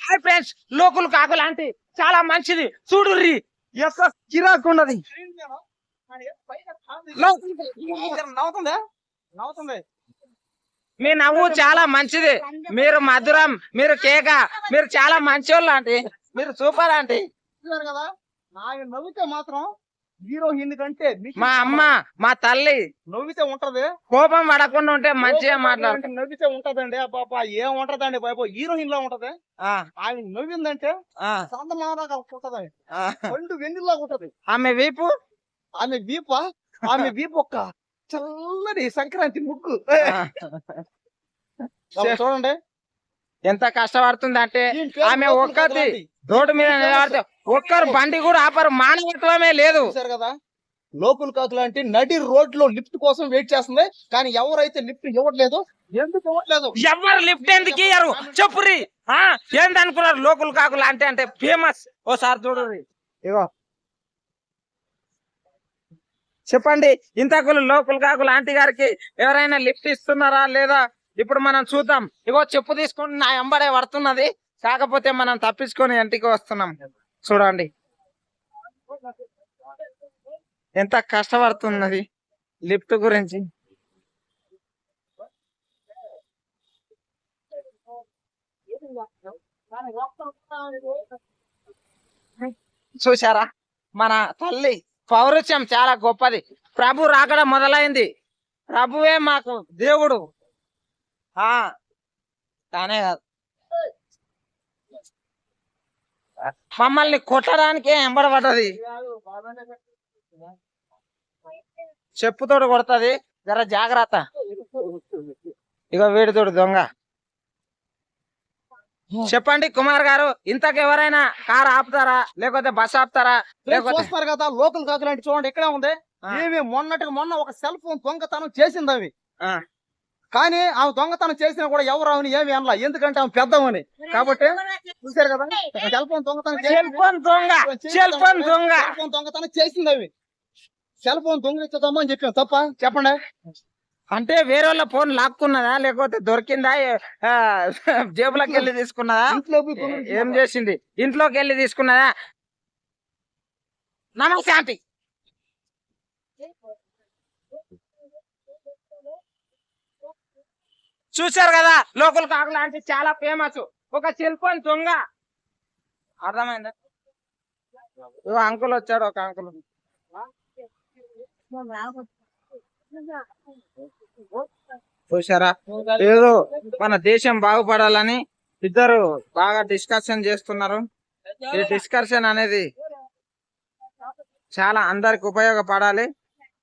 Hi friends లోకులు కాకు లాంటి చాలా మంచిది. చూడుర్రి. యొక్క కిరాకు ఉన్నది. మీ నవ్వు చాలా మంచిది. మీరు మధురం మీరు కేక మీరు చాలా మంచోళ్ళు ఆంటీ. మీరు సూపర్ ఆంటీ. చూసారు కదా? నవ్వితే మాత్రం హీరోయిన్ కంటే మా అమ్మ మా తల్లి. నవ్వితే ఉంటది. కోపం పడకుండా ఉంటే మంచిగా మాట్లాడు నవ్వితే ఉంటదండి. పాప ఏం ఉంటదండి బాబు? హీరోయిన్ లా ఉంటది. ఆయన నవ్విందంటే చందమానగా ఉంటది పండు వెన్నెల్లా ఉంటది. ఆమె వీపు? ఆమె వీప? ఆమె వీపు ఒక్క చల్లని సంక్రాంతి ముగ్గు. చూడండి. ఎంత కష్టపడుతుంది అంటే ఆమె కాకులాంటి. రోడ్డు మీద నిలబడితే ఒక్కరు బండి కూడా ఆపరు మానవత్వమే లేదు. కదా? లోకల్ కాకు లాంటి నడి రోడ్లో లిఫ్ట్ కోసం వెయిట్ చేస్తుంది కానీ ఎవరైతే లిఫ్ట్ ఇవ్వట్లేదు ఎందుకు ఇవ్వట్లేదు? ఎవరు లిఫ్ట్ ఎందుకు ఇయ్యరు? చెప్పురి ఆ ఏందనుకున్నారు లోకల్ కాకులు అంటే అంటే ఫేమస్? ఓసారి చూడుర్రి ఇగో. చెప్పండి ఇంతకులు లోకల్ కాకులు ఆంటీ గారికి ఎవరైనా లిఫ్ట్ ఇస్తున్నారా లేదా? ఇప్పుడు మనం చూద్దాం. ఇగో చెప్పు తీసుకుని నా ఎంబడే పడుతున్నది. కాకపోతే మనం తప్పించుకొని ఇంటికి వస్తున్నాం. చూడండి. ఎంత కష్టపడుతున్నది లిఫ్ట్ గురించి. చూసారా మన తల్లి పౌరుషం చాలా గొప్పది. ప్రభు రాకడ మొదలైంది. ప్రభువే మాకు దేవుడు. తానే కాదు. మమ్మల్ని కొట్టడానికే ఎంబడబడ్డది చెప్పుతోడు కొడుతుంది. జర జాగ్రత్త. ఇక వీడితోడు దొంగ. చెప్పండి కుమార్ గారు ఇంతకు ఎవరైనా కార్ ఆపుతారా? లేకపోతే బస్ ఆపుతారా? లేకపోతే చూస్తారు కదా లోకల్ కాకు లాంటి చూడండి ఇక్కడే ఉంది. ఏమి మొన్నటికి మొన్న ఒక సెల్ ఫోన్ దొంగతనం చేసింది అవి. కానీ ఆమె దొంగతనం చేసినా కూడా ఎవరు ఆమెను ఏమి అనలా. ఎందుకంటే ఆమె పెద్దమని కాబట్టి చూసారు కదా? సెల్ ఫోన్ దొంగతనం చేసింది. సెల్ ఫోన్ దొంగ సెల్ ఫోన్ దొంగ. ఫోన్ దొంగతనం చేసింది అవి. సెల్ ఫోన్ దొంగలిచ్చదమ్మా అని చెప్పాం తప్ప చెప్పండి. అంటే వేరే వాళ్ళ ఫోన్ లాక్కున్నదా? లేకపోతే దొరికిందా? జేబులోకి వెళ్ళి తీసుకున్నదా. ఏం చేసింది? ఇంట్లోకి వెళ్ళి తీసుకున్నదా? నమస్తే ఆంటీ. చూశారు కదా లోకల్ కాకులు అంటే చాలా ఫేమస్ ఒక సెల్ ఫోన్ దొంగ. అర్థమైందా? అంకుల్ వచ్చాడు ఒక అంకుల్ చూసారా లేదు మన దేశం బాగుపడాలని ఇద్దరు బాగా డిస్కషన్ చేస్తున్నారు. ఈ డిస్కషన్ అనేది చాలా అందరికి ఉపయోగపడాలి.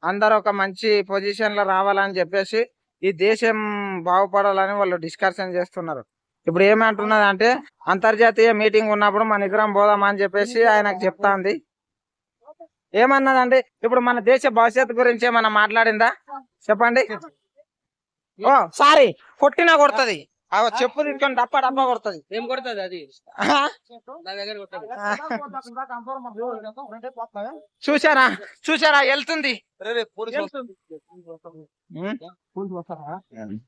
అందరు ఒక మంచి పొజిషన్లో రావాలని చెప్పేసి ఈ దేశం బాగుపడాలని వాళ్ళు డిస్కషన్ చేస్తున్నారు. ఇప్పుడు ఏమంటున్నది అంటే అంతర్జాతీయ మీటింగ్ ఉన్నప్పుడు మన ఇద్దరం పోదామా అని చెప్పేసి ఆయనకు చెప్తాంది. ఏమన్నదండి ఇప్పుడు మన దేశ భవిష్యత్తు గురించి ఏమన్నా మాట్లాడిందా? చెప్పండి. ఓ సారీ కొట్టినా కొడుతుంది. చెప్పు తీసుకొని డప్ప డప్ప కొడుతుంది. ఏం కొడుతుంది అది? చూసారా చూసారా వెళ్తుంది. إيه؟ كنت بصراحة. يعني.